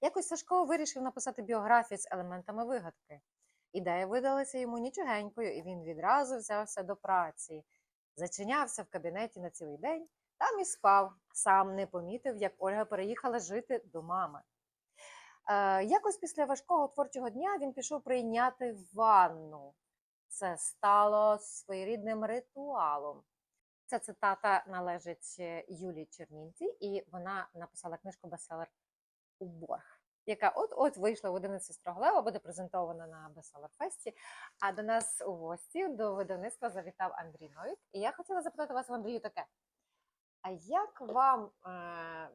Якось Сашко вирішив написати біографію з елементами вигадки. Ідея видалася йому нічогенькою, і він відразу взявся до праці. Зачинявся в кабінеті на цілий день, там і спав. Сам не помітив, як Ольга переїхала жити до мами. Е, якось після важкого творчого дня він пішов прийняти ванну. Це стало своєрідним ритуалом. Ця цитата належить е, Юлії Чернінці, і вона написала книжку бестселер у борг, яка от-от вийшла в 11 строглева, буде презентована на бестселер фесті. А до нас у гості до видавництва завітав Андрій Новік. І я хотіла запитати вас, Андрію, таке: а як вам е,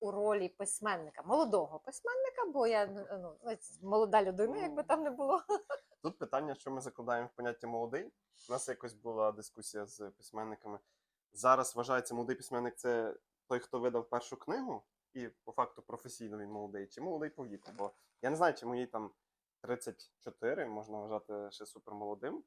у ролі письменника, молодого письменника, бо я ну, молода людина, якби там не було. Тут питання, що ми закладаємо в поняття молодий. У нас якось була дискусія з письменниками. Зараз вважається молодий письменник це той, хто видав першу книгу, і по факту професійно він молодий, чи молодий по віку. Бо я не знаю, чи мої там 34 можна вважати ще супермолодим.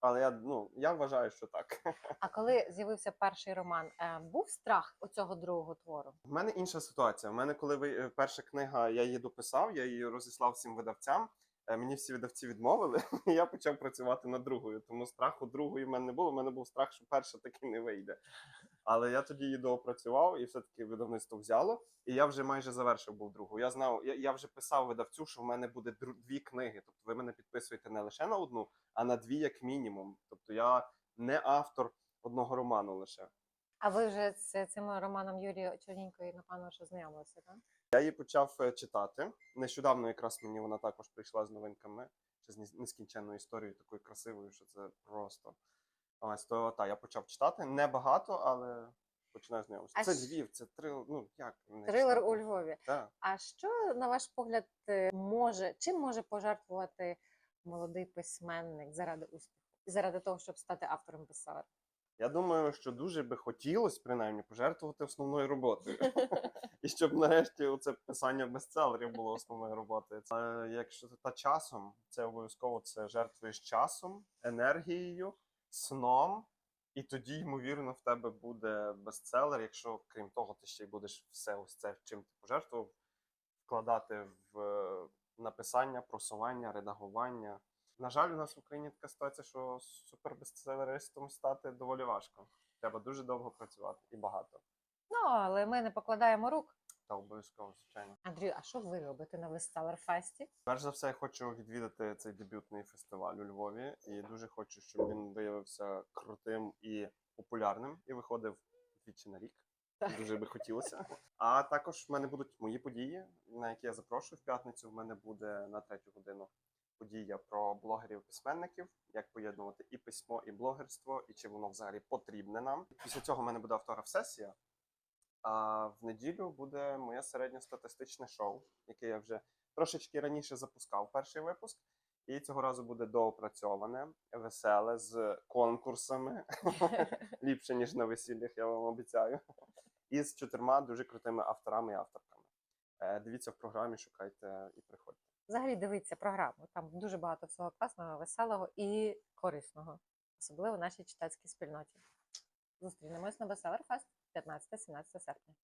Але я, ну, я вважаю, що так. А коли з'явився перший роман, е, був страх у цього другого твору? У мене інша ситуація. У мене, коли ви е, перша книга, я її дописав, я її розіслав всім видавцям. Е, Мені всі видавці відмовили, і я почав працювати над другою. Тому страху другої в мене не було. У мене був страх, що перша таки не вийде. Але я тоді її доопрацював, і все-таки видавництво взяло. І я вже майже завершив був другу. Я знав, я, я вже писав видавцю, що в мене буде дві книги. Тобто ви мене підписуєте не лише на одну, а на дві як мінімум. Тобто я не автор одного роману лише. А ви вже з цим романом Юрії Чорненької, напевно, що знайомилися, так? Я її почав е, читати. Нещодавно якраз мені вона також прийшла з новинками, ще з нескінченною історією, такою красивою, що це просто. Ось то та я почав читати. Не багато, але починаю знайомитися. А Це Львів, це трил. Ну як не Трилер читати? у Львові. Так. А що, на ваш погляд, е, може, чим може пожертвувати молодий письменник заради успіху? Заради того, щоб стати автором бестселера? Я думаю, що дуже би хотілося принаймні пожертвувати основною роботою. І щоб нарешті це писання бестселерів було основною роботою. Це якщо та часом, це обов'язково це жертвуєш часом, енергією, сном, і тоді, ймовірно, в тебе буде бестселер, якщо крім того, ти ще й будеш все ось це, чим ти пожертвував, вкладати в е, написання, просування, редагування. На жаль, у нас в Україні така ситуація, що супербестселеристом стати доволі важко. Треба дуже довго працювати і багато. Ну, але ми не покладаємо рук. Та обов'язково, звичайно. Андрію, а що ви робите на Бестселер Фесті? Перш за все, я хочу відвідати цей дебютний фестиваль у Львові, і дуже хочу, щоб він виявився крутим і популярним, і виходив двічі на рік. Так. Дуже би хотілося. А також в мене будуть мої події, на які я запрошую в п'ятницю. В мене буде на третю годину подія про блогерів-письменників, як поєднувати і письмо, і блогерство, і чи воно взагалі потрібне нам. Після цього в мене буде автограф-сесія. А в неділю буде моє середньостатистичне шоу, яке я вже трошечки раніше запускав перший випуск. І цього разу буде доопрацьоване, веселе з конкурсами. Ліпше, ніж на весіллях, я вам обіцяю. І з чотирма дуже крутими авторами і авторками. Е, Дивіться в програмі, шукайте і приходьте. Взагалі дивіться програму. Там дуже багато всього класного, веселого і корисного, особливо в нашій читацькій спільноті. Зустрінемось на Бестселер Фест 15-17 серпня.